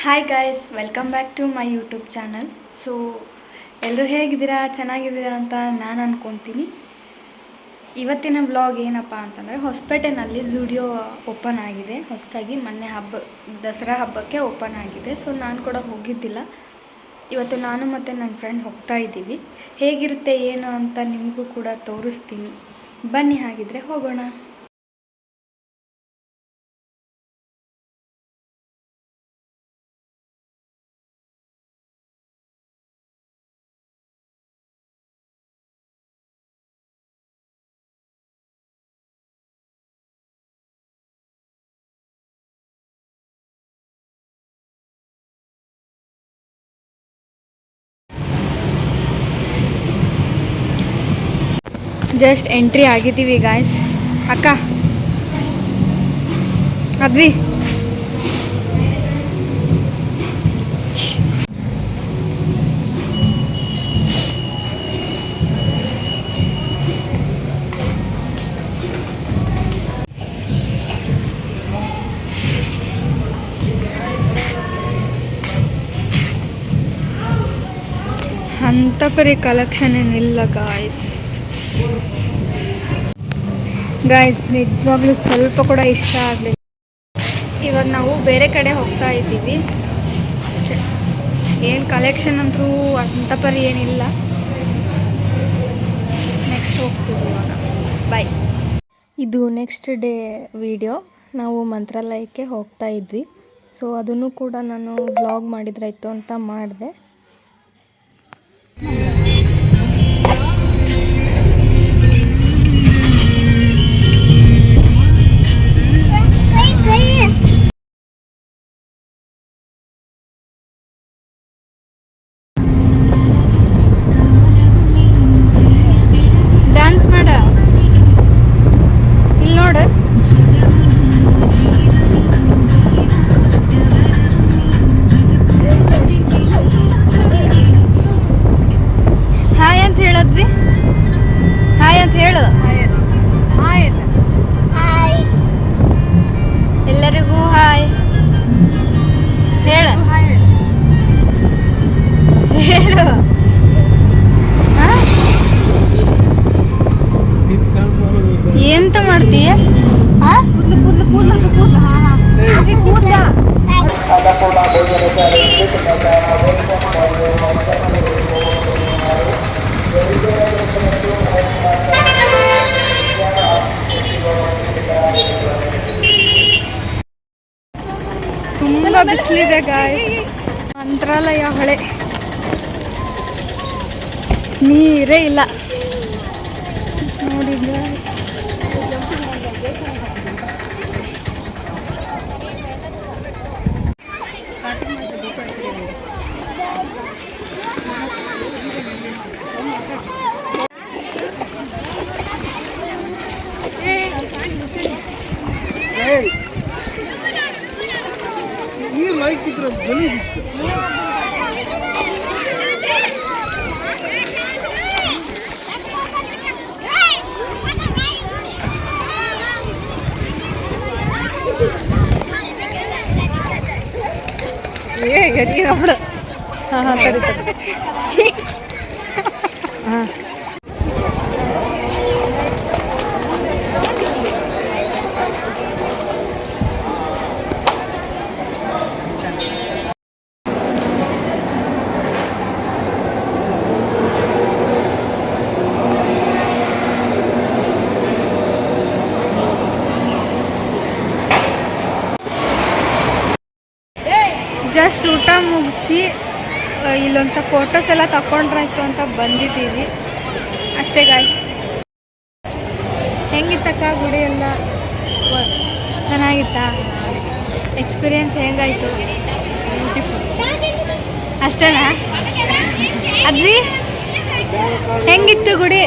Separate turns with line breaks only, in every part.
Hi guys welcome back to my YouTube channel so ಎಲ್ಲರೂ ಹೇಗಿದ್ದೀರಾ? ಚೆನ್ನಾಗಿದ್ದೀರಾ ಅಂತ ನಾನು ಅಂದ್ಕೊತೀನಿ ಇವತ್ತಿನ ಬ್ಲಾಗ್ ಏನಪ್ಪ ಅಂತಂದರೆ, ಹೊಸಪೇಟೆನಲ್ಲಿ ಝುಡಿಯೋ ಓಪನ್ ಆಗಿದೆ. ಹೊಸದಾಗಿ ಮೊನ್ನೆ ಹಬ್ಬ, ದಸರಾ ಹಬ್ಬಕ್ಕೆ ಓಪನ್ ಆಗಿದೆ. ಸೊ ನಾನು ಕೂಡ ಹೋಗಿದ್ದಿಲ್ಲ. ಇವತ್ತು ನಾನು ಮತ್ತು ನನ್ನ ಫ್ರೆಂಡ್ ಹೋಗ್ತಾ ಇದ್ದೀವಿ. ಹೇಗಿರುತ್ತೆ, ಏನು ಅಂತ ನಿಮಗೂ ಕೂಡ ತೋರಿಸ್ತೀನಿ. ಬನ್ನಿ ಹಾಗಿದ್ರೆ ಹೋಗೋಣ. ಜಸ್ಟ್ ಎಂಟ್ರಿ ಆಗಿದ್ದೀವಿ ಗಾಯ್ಸ್ ಅಕ್ಕ. ಅದ್ವಿ. ಅಂತ ಪರಿ ಕಲೆಕ್ಷನ್ ಏನಿಲ್ಲ ಗಾಯ್ಸ್ ಗಾಯ್ಸ್ ನಿಜವಾಗ್ಲೂ ಸ್ವಲ್ಪ ಕೂಡ ಇಷ್ಟ ಆಗಲಿಲ್ಲ. ಇವಾಗ ನಾವು ಬೇರೆ ಕಡೆ ಹೋಗ್ತಾ ಇದ್ದೀವಿ. ಏನು ಕಲೆಕ್ಷನ್ ಅಂತೂ ಅಂತ ಪರಿ ಏನಿಲ್ಲ. ನೆಕ್ಸ್ಟ್ ಹೋಗ್ತೀವಿ ಇವಾಗ. ಬಾಯ್ ಇದು ನೆಕ್ಸ್ಟ್ ಡೇ ವಿಡಿಯೋ ನಾವು ಮಂತ್ರಾಲಯಕ್ಕೆ ಹೋಗ್ತಾ ಇದ್ವಿ. ಸೊ ಅದನ್ನು ಕೂಡ ನಾನು ಬ್ಲಾಗ್ ಮಾಡಿದ್ರಾಯ್ತು ಅಂತ ಮಾಡಿದೆ. ಎಂತ ಮಾಡ್ತೀಯ ಆ? ತುಂಬಾ ಬಿಸಿಲಿದೆ ಗಾಯ್ಸ್ ಮಂತ್ರಾಲಯ ಹೊಳೆ. ನೀರೇ ಇಲ್ಲ. ನೋಡಿ
ನೀರು ಲೈಕ್ ಇದ್ರೆ ಧ್ವನಿ ಇತ್ತು
ಏ ಗರಿಗಿನ ಬಿಡು ಹಾಂ ಹಾಂ ಸರಿ ಸರಿ ಹಾಂ ಜಸ್ಟ್ ಊಟ ಮುಗಿಸಿ ಇಲ್ಲೊಂದು ಸ್ವಲ್ಪ ಫೋಟೋಸ್ ಎಲ್ಲ ತಕೊಂಡ್ರಾಯ್ತು ಅಂತ ಬಂದಿದ್ದೀವಿ. ಅಷ್ಟೇ ಗಾಯ್ಸ್ ಹೆಂಗಿತ್ತಕ್ಕ ಗುಡಿ ಎಲ್ಲ? ಚೆನ್ನಾಗಿತ್ತಾ? ಎಕ್ಸ್ಪೀರಿಯನ್ಸ್ ಹೆಂಗಾಯ್ತು? ಅಷ್ಟೇನಾ? ಅದ್ವಿ? ಹೆಂಗಿತ್ತು ಗುಡಿ?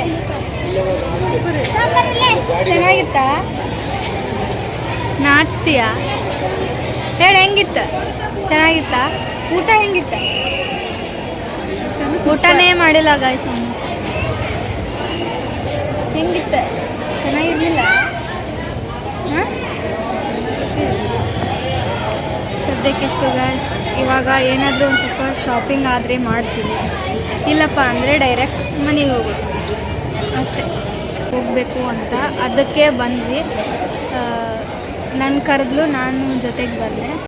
ಚೆನ್ನಾಗಿತ್ತಾ? ನಾಚ್ತೀಯಾ? ಹೇಳಿ ಹೆಂಗಿತ್ತು? ಚೆನ್ನಾಗಿತ್ತ? ಊಟ ಹೆಂಗಿತ್ತ? ಊಟನೇ ಮಾಡಿಲ್ಲ ಗಾಯ್ಸ್ ಹೆಂಗಿತ್ತ? ಚೆನ್ನಾಗಿರ್ಲಿಲ್ಲ? ಹಾಂ? ಸದ್ಯಕ್ಕಿಷ್ಟು ಗಾಯ್ಸ್ ಇವಾಗ ಏನಾದರೂ ಒಂದು ಸ್ವಲ್ಪ ಶಾಪಿಂಗ್ ಆದರೆ ಮಾಡ್ತೀವಿ ಇಲ್ಲಪ್ಪ ಅಂದರೆ ಡೈರೆಕ್ಟ್ ಮನೆಗೆ ಹೋಗೋದು. ಅಷ್ಟೇ. ಹೋಗಬೇಕು ಅಂತ. ಅದಕ್ಕೆ ಬಂದ್ವಿ. ನನ್ನ ಕರೆದ್ಲು ನಾನು ಜೊತೆಗೆ ಬಂದೆ.